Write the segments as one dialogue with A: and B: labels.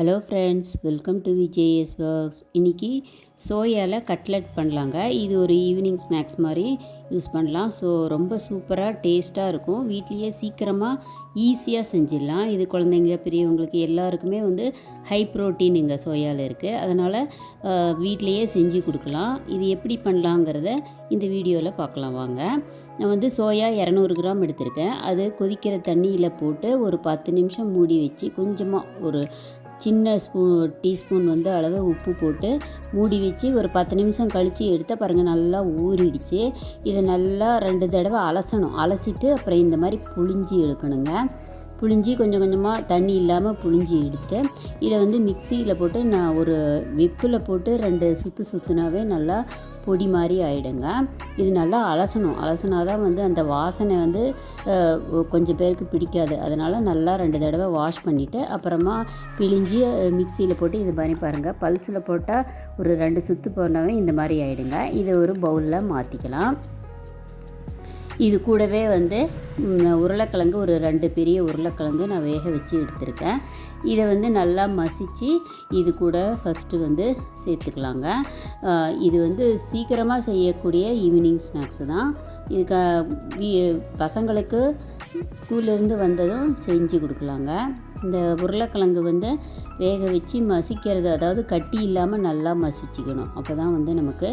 A: Hello friends welcome to VJS works இன்றைக்கி சோயாவில் cutlet பண்ணலாங்க. இது ஒரு ஈவினிங் ஸ்நாக்ஸ் மாதிரி யூஸ் பண்ணலாம். ஸோ ரொம்ப சூப்பராக டேஸ்ட்டாக இருக்கும். வீட்லேயே சீக்கிரமாக ஈஸியாக செஞ்சிடலாம். இது குழந்தைங்க பெரியவங்களுக்கு எல்லாருக்குமே வந்து ஹை ப்ரோட்டீன் இங்கே சோயாவில் இருக்குது அதனால் வீட்லேயே செஞ்சு கொடுக்கலாம். இது எப்படி பண்ணலாங்கிறத இந்த வீடியோவில் பார்க்கலாம் வாங்க. நான் வந்து சோயா இரநூறு கிராம் எடுத்திருக்கேன். அது கொதிக்கிற தண்ணியில் போட்டு ஒரு பத்து நிமிஷம் மூடி வச்சு கொஞ்சமாக ஒரு சின்ன ஸ்பூ டீஸ்பூன் வந்து அளவு உப்பு போட்டு மூடி வச்சு ஒரு பத்து நிமிஷம் கழித்து எடுத்த பாருங்கள் நல்லா ஊறிடுச்சு. இதை நல்லா ரெண்டு தடவை அலசணும். அலசிட்டு அப்புறம் இந்த மாதிரி புழிஞ்சி எடுக்கணுங்க. புழிஞ்சி கொஞ்சம் கொஞ்சமாக தண்ணி இல்லாமல் புழிஞ்சி எடுத்தேன். இதை வந்து மிக்சியில் போட்டு நான் ஒரு வெப்பில் போட்டு ரெண்டு சுற்று சுற்றுனாவே நல்லா பொடி மாதிரி ஆகிடுங்க இது நல்லா அலசணும். அலசினா தான் வந்து அந்த வாசனை வந்து கொஞ்சம் பேருக்கு பிடிக்காது. அதனால் நல்லா ரெண்டு தடவை வாஷ் பண்ணிவிட்டு அப்புறமா பிழிஞ்சி மிக்சியில் போட்டு இது பண்ணி பாருங்கள் பல்ஸில் போட்டால் ஒரு ரெண்டு சுற்று போனாவே இந்த மாதிரி ஆகிடுங்க இதை ஒரு பவுலில் மாற்றிக்கலாம் இது கூடவே வந்து உருளைக்கிழங்கு ஒரு ரெண்டு பெரிய உருளைக்கிழங்கு நான் வேக வச்சு எடுத்திருக்கேன். இதை வந்து நல்லா மசித்து இது கூட ஃபஸ்ட்டு வந்து சேர்த்துக்கலாங்க. இது வந்து சீக்கிரமாக செய்யக்கூடிய ஈவினிங் ஸ்நாக்ஸு தான். இதுக்கு பசங்களுக்கு ஸ்கூல்லேருந்து வந்ததும் செஞ்சு கொடுக்கலாங்க. இந்த உருளைக்கிழங்கு வந்து வேக வச்சு மசிக்கிறது அதாவது கட்டி இல்லாமல் நல்லா மசிச்சுக்கணும். அப்போ தான் வந்து நமக்கு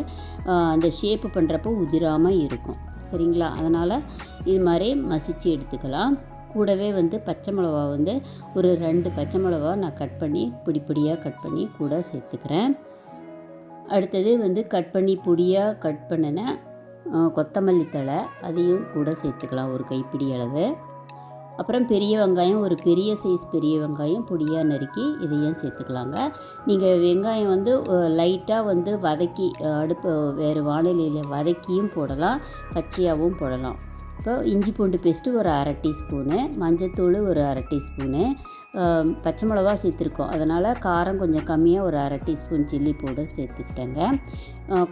A: அந்த ஷேப்பு பண்ணுறப்போ உதிராமல் இருக்கும். சரிங்களா? அதனால் இது மாதிரி மசித்து எடுத்துக்கலாம். கூடவே வந்து பச்சை மிளகா வந்து ஒரு ரெண்டு பச்சை மிளகா நான் கட் பண்ணி பொடி பொடியாக கட் பண்ணி கூட சேர்த்துக்கிறேன். அடுத்தது வந்து கட் பண்ணி பொடியாக கட் பண்ணின கொத்தமல்லி தழை அதையும் கூட சேர்த்துக்கலாம் ஒரு கைப்பிடி அளவு. அப்புறம் பெரிய வெங்காயம் ஒரு பெரிய சைஸ் பெரிய வெங்காயம் பொடியாக நறுக்கி இதையும் சேர்த்துக்கலாங்க. நீங்கள் வெங்காயம் வந்து லைட்டாக வந்து வதக்கி அடுப்பு வேறு வானிலையில் வதக்கியும் போடலாம் பச்சையாகவும் போடலாம். இப்போ இஞ்சி பூண்டு பேஸ்ட்டு ஒரு அரை டீஸ்பூனு மஞ்சத்தூள் ஒரு அரை டீஸ்பூனு பச்சை மிளகா சேர்த்துருக்கோம். அதனால் காரம் கொஞ்சம் கம்மியாக ஒரு அரை டீஸ்பூன் சில்லி பவுடர் சேர்த்துக்கிட்டேங்க.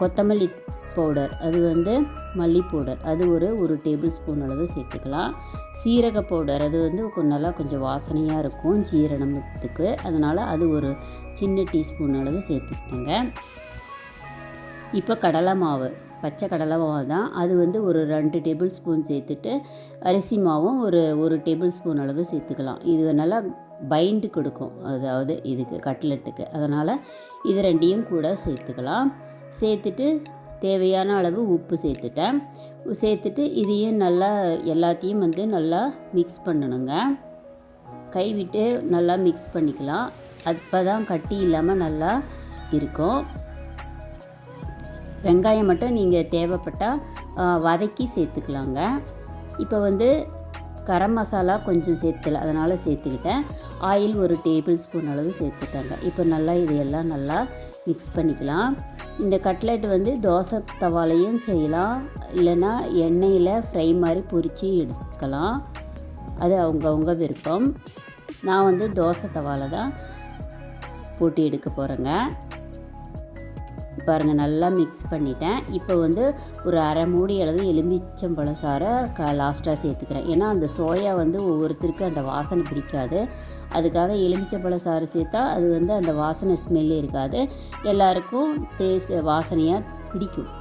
A: கொத்தமல்லி பவுடர் அது வந்து மல்லி பவுடர். அது ஒரு ஒரு டேபிள் ஸ்பூன் அளவு சேர்த்துக்கலாம். சீரக பவுடர் அது வந்து நல்லா கொஞ்சம் வாசனையாக இருக்கும் ஜீரணத்துக்கு. அதனால் அது ஒரு சின்ன டீஸ்பூன் அளவு சேர்த்துக்கிட்டேங்க இப்போ கடலை மாவு பச்சை கடலை மாவு தான். அது வந்து ஒரு ரெண்டு டேபிள் ஸ்பூன் சேர்த்துட்டு அரிசி மாவும் ஒரு ஒரு டேபிள் ஸ்பூன் அளவு சேர்த்துக்கலாம். இது நல்லா பைண்டு கொடுக்கும் அதாவது இதுக்கு கட்லெட்டுக்கு. அதனால் இது ரெண்டையும் கூட சேர்த்துக்கலாம். சேர்த்துட்டு தேவையான அளவு உப்பு சேர்த்துட்டேன். சேர்த்துட்டு இதையும் நல்லா எல்லாத்தையும் வந்து நல்லா மிக்ஸ் பண்ணணுங்க. கைவிட்டு நல்லா மிக்ஸ் பண்ணிக்கலாம். அப்போ தான் கட்டி இல்லாமல் நல்லா இருக்கும். வெங்காயம் மட்டும் நீங்கள் தேவைப்பட்டால் வதக்கி சேர்த்துக்கலாங்க. இப்போ வந்து கரம் மசாலா கொஞ்சம் சேர்த்துல அதனால் சேர்த்துக்கிட்டேன். ஆயில் ஒரு டேபிள் ஸ்பூன் அளவு சேர்த்துட்டாங்க. இப்போ நல்லா இதையெல்லாம் நல்லா மிக்ஸ் பண்ணிக்கலாம். இந்த கட்லெட் வந்து தோசை தவாலையும் செய்யலாம். இல்லைன்னா எண்ணெயில் ஃப்ரை மாதிரி பொரித்து எடுக்கலாம். அது அவங்கவுங்க விருப்பம். நான் வந்து தோசை தவாலை தான் போட்டு எடுக்க போகிறேங்க பாருங்கள் நல்லா மிக்ஸ் பண்ணிட்டேன். இப்போ வந்து ஒரு அரை மூடி அளவு எலுமிச்சம்பழம் சாரை க லாஸ்ட்டாக சேர்த்துக்கிறேன். ஏன்னா அந்த சோயா வந்து ஒவ்வொருத்தருக்கு அந்த வாசனை பிடிக்காது. அதுக்காக எலுமிச்சம்பழம் சாறு சேர்த்தா அது வந்து அந்த வாசனை ஸ்மெல்லே இருக்காது. எல்லாருக்கும் டேஸ்ட் வாசனையாக பிடிக்கும்.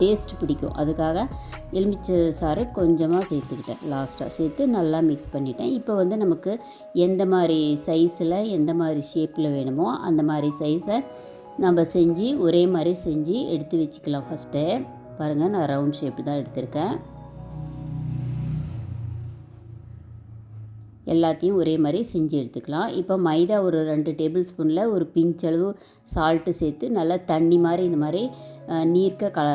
A: டேஸ்ட் பிடிக்கும். அதுக்காக எலுமிச்சை சாறு கொஞ்சமாக சேர்த்துக்கிட்டேன் லாஸ்ட்டாக சேர்த்து நல்லா மிக்ஸ் பண்ணிட்டேன். இப்போ வந்து நமக்கு எந்த மாதிரி சைஸில் எந்த மாதிரி ஷேப்பில் வேணுமோ அந்த மாதிரி சைஸை நம்ம செஞ்சு ஒரே மாதிரி செஞ்சு எடுத்து வச்சுக்கலாம் ஃபஸ்ட்டு பாருங்கள் நான் ரவுண்ட் ஷேப் தான் எடுத்திருக்கேன். எல்லாத்தையும் ஒரே மாதிரி செஞ்சு எடுத்துக்கலாம். இப்போ மைதா ஒரு ரெண்டு டேபிள் ஸ்பூனில் ஒரு பிஞ்ச் அளவு சால்ட்டு சேர்த்து நல்லா தண்ணி மாதிரி இந்த மாதிரி நீர்க்க கல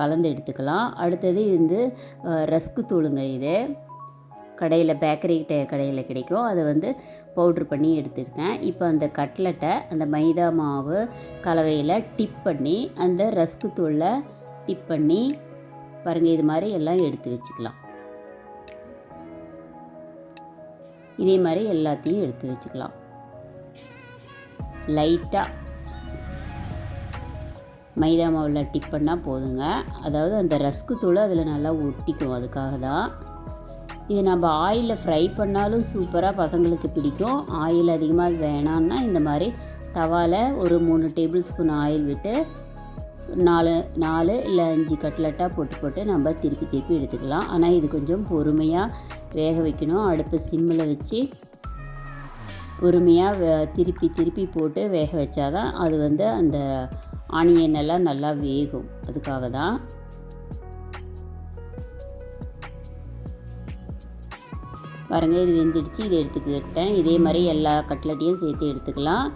A: கலந்து எடுத்துக்கலாம். அடுத்தது வந்து ரஸ்க்கு தூளுங்க இது. கடையில் பேக்கரி கடையில் கிடைக்கும். அதை வந்து பவுட்ரு பண்ணி எடுத்துக்கிட்டேன். இப்போ அந்த கட்லெட்டை அந்த மைதா மாவு கலவையில் டிப் பண்ணி அந்த ரஸ்க்கு தூளை டிப் பண்ணி பாருங்கள் இது மாதிரி எல்லாம் எடுத்து வச்சுக்கலாம். இதே மாதிரி எல்லாத்தையும் எடுத்து வச்சுக்கலாம். லைட்டாக மைதா மாவில் டிப் பண்ணால் போதுங்க. அதாவது அந்த ரஸ்க்கு தூள் அதில் நல்லா ஒட்டிக்கும். அதுக்காக தான் இது நம்ம ஆயிலில் ஃப்ரை பண்ணாலும் சூப்பராக பசங்களுக்கு பிடிக்கும். ஆயில் அதிகமாக வேணான்னா இந்த மாதிரி தவாவில் ஒரு மூணு டேபிள் ஸ்பூன் ஆயில் விட்டு நாலு நாலு இல்லை அஞ்சு கட்லெட்டாக போட்டு போட்டு நம்ம திருப்பி திருப்பி எடுத்துக்கலாம். ஆனால் இது கொஞ்சம் பொறுமையாக வேக வைக்கணும். அடுப்பு சிம்மில் வச்சு பொறுமையாக வே திருப்பி திருப்பி போட்டு வேக வச்சாதான் அது வந்து அந்த ஆனியன் எல்லாம் நல்லா வேகும். அதுக்காக தான் பாருங்கள் இது வெந்துடுச்சு இதை எடுத்துக்கிட்டேன் இதே மாதிரி எல்லா கட்லட்டையும் சேர்த்து எடுத்துக்கலாம்.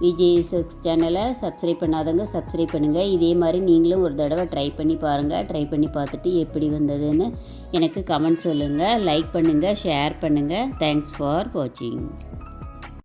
A: விஜய் சக்ஸ் சேனலை சப்ஸ்கிரைப் பண்ணாதவங்க சப்ஸ்கிரைப் பண்ணுங்கள் இதே மாதிரி நீங்களும் ஒரு தடவை ட்ரை பண்ணி பாருங்கள் ட்ரை பண்ணி பார்த்துட்டு எப்படி வந்ததுன்னு எனக்கு கமெண்ட் சொல்லுங்கள் லைக் பண்ணுங்கள் ஷேர் பண்ணுங்கள் தேங்க்ஸ் ஃபார் வாட்சிங்